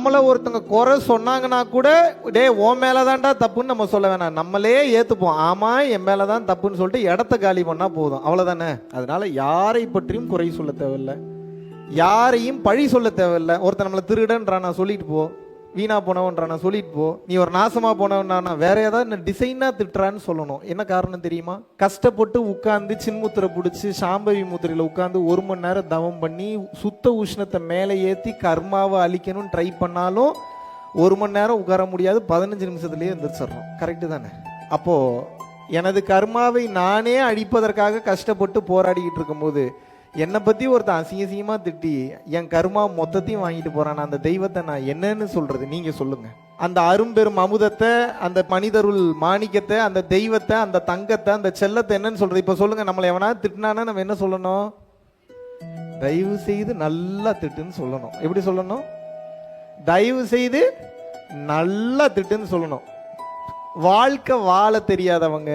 நம்மளை ஒருத்தங்க குறை சொன்னாங்கன்னா கூட டே உன் மேல தான்டா தப்புன்னு நம்ம சொல்ல வேணாம். நம்மளே ஏத்துப்போம். ஆமா என் மேலே தான் தப்புன்னு சொல்லிட்டு இடத்த காலி பண்ணா போதும். அவ்வளவுதானே? அதனால யாரை பற்றியும் குறை சொல்ல தேவையில்லை. யாரையும் பழி சொல்ல தேவையில்லை. ஒருத்தன் நம்மளை திருடன்றா நான் சொல்லிட்டு போ. வீணா போனவன்றா நான் சொல்லிட்டு போ. நீ ஒரு நாசமா போனவனா வேற ஏதாவது டிசைனா திட்டுறான்னு சொல்லணும். என்ன காரணம் தெரியுமா? கஷ்டப்பட்டு உட்கார்ந்து சின்முத்திரை பிடிச்சி சாம்பவி முத்திரையில உட்கார்ந்து ஒரு மணி நேரம் தவம் பண்ணி சுத்த உஷ்ணத்தை மேலே ஏத்தி கர்மாவை அழிக்கணும்னு ட்ரை பண்ணாலும் ஒரு மணி நேரம் உட்கார முடியாது. பதினஞ்சு நிமிஷத்துலயே எந்திரிச்சிடறோம் கரெக்டு தானே? அப்போ எனது கர்மாவை நானே அழிப்பதற்காக கஷ்டப்பட்டு போராடிக்கிட்டு இருக்கும்போது என்னை பற்றி ஒருத்தன் அசிங்க அசிங்கமா திட்டி என் கருமா மொத்தத்தையும் வாங்கிட்டு போகிறான் அந்த தெய்வத்தை நான் என்னன்னு சொல்கிறது நீங்கள் சொல்லுங்கள் அந்த அரும்பெரும் அமுதத்தை அந்த மனிதருள் மாணிக்கத்தை அந்த தெய்வத்தை அந்த தங்கத்தை அந்த செல்லத்தை என்னன்னு சொல்கிறது இப்போ சொல்லுங்கள் நம்மளை எவனா திட்டினானா நம்ம என்ன சொல்லணும்? தயவு செய்து நல்லா திட்டுன்னு சொல்லணும். எப்படி சொல்லணும்? தயவு செய்து நல்லா திட்டுன்னு சொல்லணும். வாழ்க்கை வாழ தெரியாதவங்க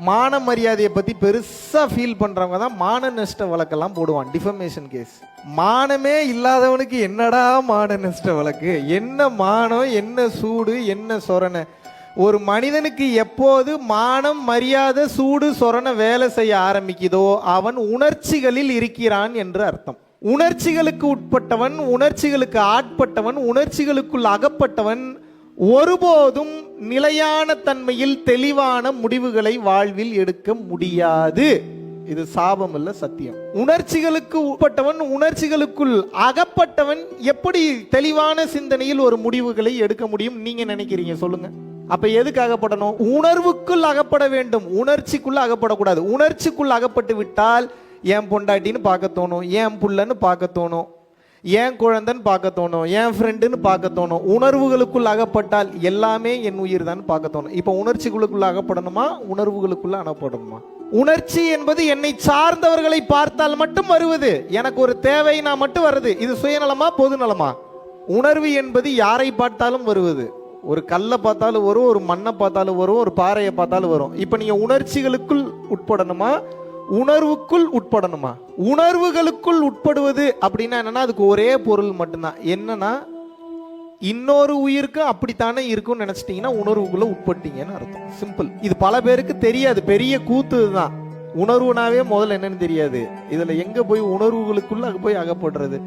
மான மரியாதையை பற்றி பெருசாக ஃபீல் பண்ணுறவங்க தான் மான நஷ்ட வழக்கெல்லாம் போடுவான் டிஃபமேஷன் கேஸ் மானமே இல்லாதவனுக்கு என்னடா மான நஷ்ட வழக்கு? என்ன மானம் என்ன சூடு என்ன சொரணை? ஒரு மனிதனுக்கு எப்போது மானம் மரியாதை சூடு சொரணை வேலை செய்ய ஆரம்பிக்குதோ அவன் உணர்ச்சிகளில் இருக்கிறான் என்று அர்த்தம். உணர்ச்சிகளுக்கு உட்பட்டவன் உணர்ச்சிகளுக்கு ஆட்பட்டவன் உணர்ச்சிகளுக்குள் அகப்பட்டவன் ஒருபோதும் நிலையான தன்மையில் தெளிவான முடிவுகளை வாழ்வில் எடுக்க முடியாது. இது சாபம் அல்ல சத்தியம். உணர்ச்சிகளுக்கு உட்பட்டவன் உணர்ச்சிகளுக்குள் அகப்பட்டவன் எப்படி தெளிவான சிந்தனையில் ஒரு முடிவுகளை எடுக்க முடியும்? நீங்க நினைக்கிறீங்க சொல்லுங்க. அப்ப எதுக்கு அகப்படணும்? உணர்வுக்குள் அகப்பட வேண்டும். உணர்ச்சிக்குள்ள அகப்படக்கூடாது. உணர்ச்சிக்குள் அகப்பட்டு விட்டால் என் பொண்டாட்டின்னு பார்க்க தோணும். என் புள்ளன்னு பார்க்க தோணும். என் குழந்தைன்னு பார்க்க தோணும் என் ஃப்ரெண்டுன்னு பார்க்க தோணும். உணர்வுகளுக்குள் அகப்பட்டால் எல்லாமே என் உயிர் தான் பார்க்க தோணும். இப்போ உணர்ச்சிகளுக்குள்ள அகப்படணுமா உணர்வுகளுக்குள்ள அகப்படணுமா உணர்ச்சி என்பது என்னை சார்ந்தவர்களை பார்த்தால் மட்டும் வருவது. எனக்கு ஒரு தேவைனா மட்டும் வருது. இது சுயநலமா பொதுநலமா? உணர்வு என்பது யாரை பார்த்தாலும் வருவது. ஒரு கல்லை பார்த்தாலும் வரும் ஒரு மண்ணை பார்த்தாலும் வரும் ஒரு பாறையை பார்த்தாலும் வரும். இப்போ நீங்கள் உணர்ச்சிகளுக்குள் உட்படணுமா? உணர்வுக்குள் உட்படணுமா? உணர்வுகளுக்குள் உட்படுவது அப்படின்னா என்னன்னா அதுக்கு ஒரே பொருள் மட்டும்தான். என்னன்னா இன்னொரு உயிருக்கு அப்படித்தானே இருக்கும்னு நினைச்சிட்டீங்கன்னா உணர்வுக்குள்ள உட்பட்டீங்கன்னு அர்த்தம். சிம்பிள் இது பல பேருக்கு தெரியாது. பெரிய கூத்து தான். உணர்வுனாவே முதல்ல என்னன்னு தெரியாது. இதுல எங்க போய் உணர்வுகளுக்குள்ள அங்க போய் அகப்படுறது?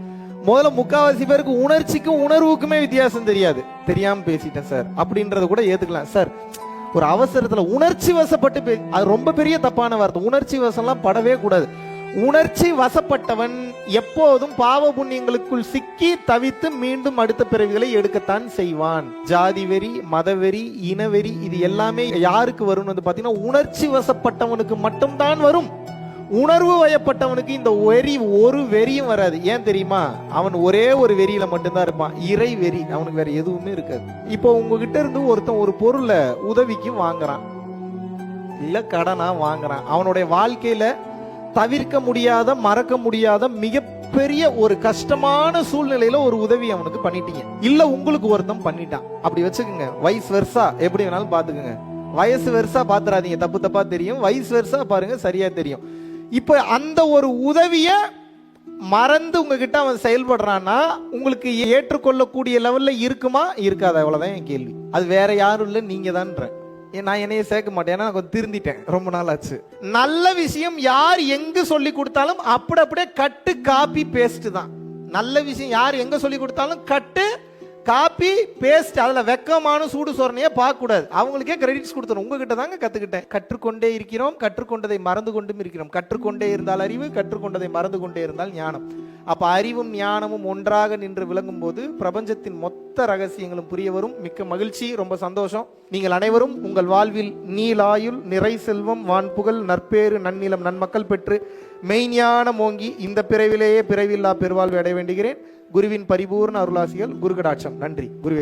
முதல்ல முக்காவாசி பேருக்கு உணர்ச்சிக்கும் உணர்வுக்குமே வித்தியாசம் தெரியாது. தெரியாம பேசிட்டேன் சார். அப்படின்றத கூட ஏத்துக்கலாம். சார் ஒரு அவசரத்துல உணர்ச்சி வசப்பட்டு அது ரொம்ப பெரிய தப்பான வார்த்தை. உணர்ச்சி வசம்லாம் படவே கூடாது. உணர்ச்சி வசப்பட்டவன் எப்போதும் பாவ புண்ணியங்களுக்குள் சிக்கி தவித்து மீண்டும் அடுத்த பிறவிகளை எடுக்கத்தான் செய்வான். ஜாதி வெறி மதவெறி இனவெறி இது எல்லாமே யாருக்கு வரும் வந்து உணர்ச்சி வசப்பட்டவனுக்கு மட்டும்தான் வரும். உணர்வு வயப்பட்டவனுக்கு இந்த வெறி ஒரு வெறியும் வராது. ஏன் தெரியுமா? அவன் ஒரே ஒரு வெறியில மட்டும்தான் இருப்பான். இறை வெறி. அவனுக்கு வேற எதுவுமே இருக்காது. இப்போ உங்ககிட்ட இருந்து ஒருத்தன் ஒரு பொருளை உதவிக்கு வாங்குறான். இல்ல கடனா வாங்குறான். அவனுடைய வாழ்க்கையில தவிர்க்க முடியாத மறக்க முடியாத மிகப்பெரிய ஒரு கஷ்டமான சூழ்நிலையில ஒரு உதவி அவனுக்கு பண்ணிட்டீங்க. இல்ல உங்களுக்கு ஒருத்தன் பண்ணிட்டான். அப்படி வச்சுக்கோங்க. வயசு வருஷா எப்படி வேணாலும் பாத்துக்கோங்க வயசு வருஷா பாத்துறாதீங்க தப்பு தப்பா தெரியும். வயசு வருஷா பாருங்க சரியா தெரியும். இப்போ அந்த ஒரு உதவிய மறந்து உங்ககிட்ட அவன் செயல்படுறான்னா உங்களுக்கு ஏற்றுக்கொள்ளக்கூடிய லெவல்ல இருக்குமா? இருக்காது? அவ்வளவுதான் என் கேள்வி. அது வேற யாரும் இல்லை நீங்க தான்ற நான் என்னைய சேர்க்க மாட்டேன். ஏன்னா நான் கொஞ்சம் திருந்திட்டேன். ரொம்ப நாள் ஆச்சு. நல்ல விஷயம் யார் எங்க சொல்லி கொடுத்தாலும் அப்படி அப்படியே கட்டு காப்பி பேஸ்ட் தான். நல்ல விஷயம் யார் எங்க சொல்லி கொடுத்தாலும் கட்டு காப்பி பேஸ்ட் அதில் வெக்கமான சூடு சோரணையை பார்க்கக்கூடாது. அவங்களுக்கே கிரெடிட்ஸ் கொடுத்துரும் உங்ககிட்ட தாங்க கற்றுக்கிட்டேன் கற்றுக்கொண்டே இருக்கிறோம் கற்றுக்கொண்டதை மறந்து கொண்டும் இருக்கிறோம். கற்றுக்கொண்டே இருந்தால் அறிவு கற்றுக்கொண்டதை மறந்து கொண்டே இருந்தால் ஞானம். அப்போ அறிவும் ஞானமும் ஒன்றாக நின்று விளங்கும் போது பிரபஞ்சத்தின் மொத்த ரகசியங்களும் புரிய வரும். மிக்க மகிழ்ச்சி ரொம்ப சந்தோஷம். நீங்கள் அனைவரும் உங்கள் வாழ்வில் நீலாயுள் நிறை செல்வம் வான்புகழ் நற்பேறு நன்னிலம் நன்மக்கள் பெற்று மெய்ஞானம் ஓங்கி இந்த பிறவிலேயே பிறவில்லா பெருவாழ்வை அடைய வேண்டுகிறேன். குருவின் பரிபூர்ண அருளாசிகள் குருகடாட்சம். நன்றி. குருவே